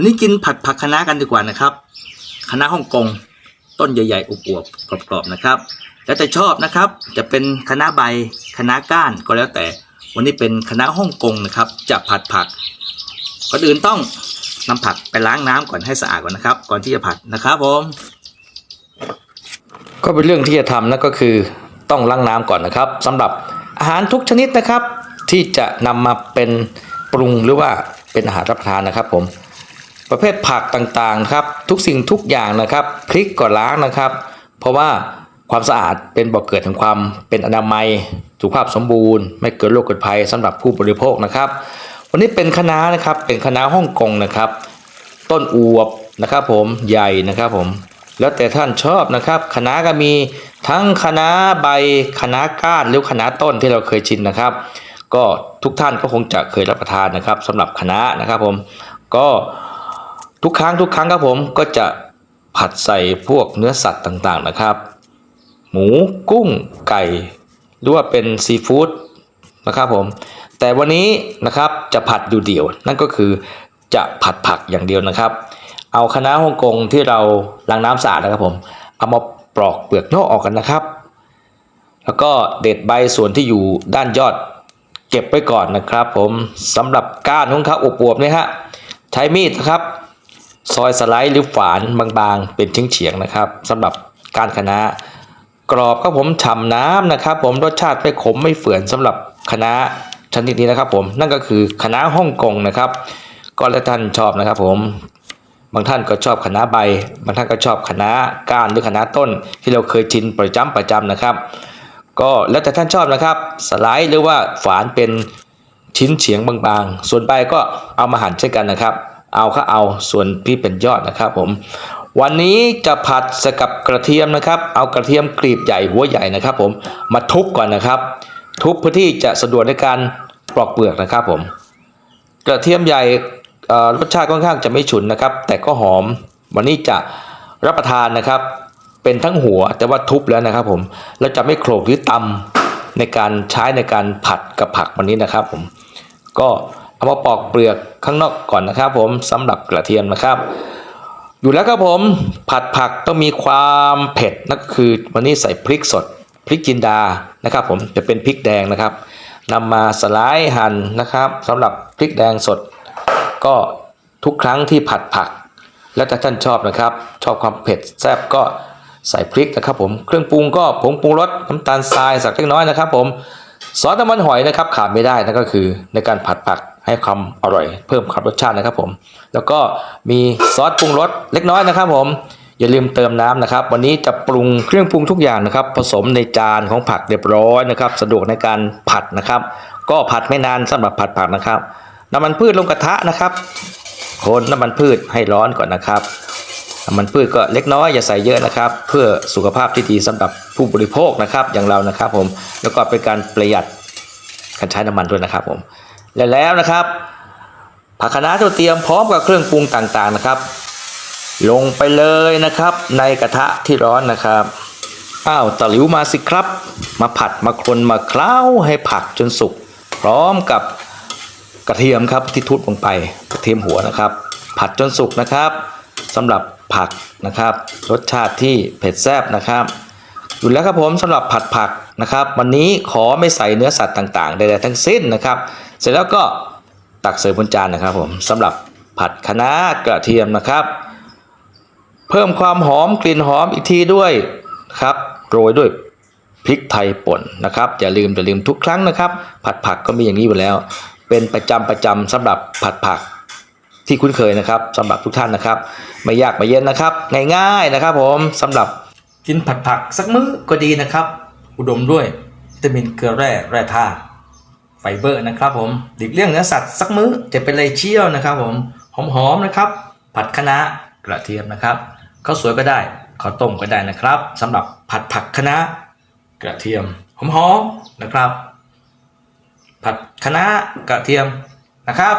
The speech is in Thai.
วันนี้กินผัดผักคะน้ากันดีกว่านะครับคะน้าฮ่องกงต้นใหญ่ๆอวบๆกรอบๆนะครับ แล้วแต่ชอบนะครับ จะเป็นคะน้าใบคะน้าก้านก็แล้วแต่ วันนี้เป็นคะน้าฮ่องกงนะครับ จะผัดผักก่อนอื่นต้องนำผักไปล้างน้ำก่อนให้สะอาดก่อนนะครับ ก่อนที่จะผัดนะครับผมก็เป็นเรื่องที่จะทำนั่นก็คือต้องล้างน้ำก่อนนะครับสำหรับอาหารทุกชนิดนะครับ ที่จะนำมาเป็นปรุงหรือว่าเป็นอาหารรับประทานนะครับผม ประเภทผักต่างๆครับทุกสิ่งทุกอย่างนะครับพริกก็ล้างนะครับ เพราะว่าความสะอาดเป็นบ่อกเกิดแห่งความเป็นอนามัยสุขภาพสมบูรณ์ ไม่เกิดโรคเกิดภัยสำหรับผู้บริโภคนะครับ วันนี้เป็นคณะนะครับเป็นคณะฮ่องกงนะครับ ต้นอวบนะครับ ผมใหญ่นะครับผมแล้วแต่ท่านชอบนะครับคณะก็มีทั้งคณะใบคณะก้านหรือคณะต้นที่เราเคยชินนะครับ ก็ทุกท่านก็คงจะเคยรับประทานนะครับสำหรับคณะนะครับผมก็ ทุกครั้งทุกครั้งครับผมก็จะผัดใส่พวกเนื้อสัตว์ต่างๆนะครับ หมูกุ้งไก่หรือว่าเป็นซีฟู้ดนะครับผมแต่วันนี้นะครับจะผัดอยู่เดี่ยว นั่นก็คือจะผัดผักอย่างเดียวนะครับ เอาคะน้าฮ่องกงที่เราล้างน้ำสะอาดนะครับผมเอามาปลอกเปลือกนอกออกกันนะครับ แล้วก็เด็ดใบส่วนที่อยู่ด้านยอด เก็บไว้ก่อนนะครับ ผมสำหรับก้านของเขาอวบๆเนี่ยฮะใช้มีดนะครับ ซอยสไลด์หรือฝานบางๆ เป็นเฉียงๆนะครับสำหรับกานคณะกรอบครับผมฉ่ำน้ำนะครับ ผมรสชาติไม่ขมไม่เฝื่อนสำหรับคณะน้าชนิดนี้นะครับ ผมนั่นก็คือคณะฮ่องกงนะครับก็แล้วท่านชอบนะครับ ผมบางท่านก็ชอบคณะใบบางท่านก็ชอบคณะก้านหรือคณะต้น ที่เราเคยชินประจำประจำนะครับ ก็แล้วแต่ท่านชอบนะครับ สไลด์หรือว่าฝานเป็นชิ้นเฉียงบางๆ ส่วนใบก็เอามาหั่นเช่นกันนะครับ เอาก็เอาส่วนที่เป็นยอดนะครับผม วันนี้จะผัดสกับกระเทียมนะครับ เอากระเทียมกรีบใหญ่หัวใหญ่นะครับ ผมมาทุบก่อนนะครับ ทุบเพื่อที่จะสะดวกในการปลอกเปลือกนะครับผม กระเทียมใหญ่รสชาติค่อนข้างจะไม่ฉุนนะครับ แต่ก็หอม วันนี้จะรับประทานนะครับ เป็นทั้งหัวแต่ว่าทุบแล้วนะครับ ผมแล้วจะไม่โขลกหรือตำในการใช้ในการผัดกับผักวันนี้นะครับ ผมก็ เอามาปอกเปลือกข้างนอกก่อนนะครับ ผมสำหรับกระเทียมนะครับ อยู่แล้วครับผมผัดผักต้องมีความเผ็ดนั่นก็คือวันนี้ใส่พริกสดพริกจินดานะครับ ผมจะเป็นพริกแดงนะครับนำมาสไลด์หั่นนะครับสำหรับพริกแดงสด ก็ทุกครั้งที่ผัดผัก แล้วแต่ท่านชอบนะครับ ชอบความเผ็ดแซ่บก็ใส่พริกนะครับผมเครื่องปรุงก็ผงปรุงรสน้ำตาลทรายสักเล็กน้อยนะครับ ผมซอสน้ำมันหอยนะครับขาดไม่ได้นั่นก็คือในการผัดผัก ให้ความอร่อยเพิ่มความรสชาตินะครับผม แล้วก็มีซอสปรุงรสเล็กน้อยนะครับผมอย่าลืมเติมน้ำนะครับ วันนี้จะปรุงเครื่องปรุงทุกอย่างนะครับ ผสมในจานของผักเรียบร้อยนะครับ สะดวกในการผัดนะครับ ก็ผัดไม่นานสำหรับผัดผักนะครับ น้ำมันพืชลงกระทะนะครับคนน้ำมันพืชให้ร้อนก่อนนะครับน้ำมันพืชก็เล็กน้อยอย่าใส่เยอะนะครับ เพื่อสุขภาพที่ดีสำหรับผู้บริโภคนะครับอย่างเรานะครับ ผมแล้วก็เป็นการประหยัดการใช้น้ำมันด้วยนะครับผม และแล้วนะครับผักคะน้าที่เตรียมพร้อมกับเครื่องปรุงต่างๆนะครับ ลงไปเลยนะครับ ในกระทะที่ร้อนนะครับอ้าวตะหลิวมาสิครับ มาผัดมาคนมาเคล้าให้ผักจนสุก พร้อมกับกระเทียมครับที่ทุบลงไปกระเทียมหัวนะครับ ผัดจนสุกนะครับสำหรับผักนะครับ รสชาติที่เผ็ดแซ่บนะครับ อยู่แล้วครับผมสำหรับผัดผัก นะครับ วันนี้ขอไม่ใส่เนื้อสัตว์ต่างๆใดๆทั้งสิ้นนะครับ เสร็จแล้วก็ตักเสิร์ฟบนจานนะครับผมสำหรับผัดคะน้ากระเทียมนะครับ เพิ่มความหอมกลิ่นหอมอีกทีด้วยครับโรยด้วยพริกไทยป่นนะครับอย่าลืมอย่าลืมทุกครั้งนะครับ ผัดผักก็มีอย่างนี้อยู่แล้ว เป็นประจำประจำสำหรับผัดผักที่คุ้นเคยนะครับสำหรับทุกท่านนะครับ ไม่ยากไม่เย็นนะครับ ง่ายๆนะครับ ผมสำหรับกินผัดผักสักมื้อก็ดีนะครับ อุดมด้วยวิตามินเกลือแร่แร่ธาตุไฟเบอร์นะครับผมหลีกเลี่ยงเนื้อสัตว์สักมื้อจะเป็นเลยเชี่ยวนะครับผมหอมๆนะครับ ผัดคะน้ากระเทียมนะครับข้าวสวยก็ได้ข้าวต้มก็ได้นะครับสำหรับผัดผักคะน้ากระเทียมหอมๆนะครับ ผัดคะน้ากระเทียมนะครับ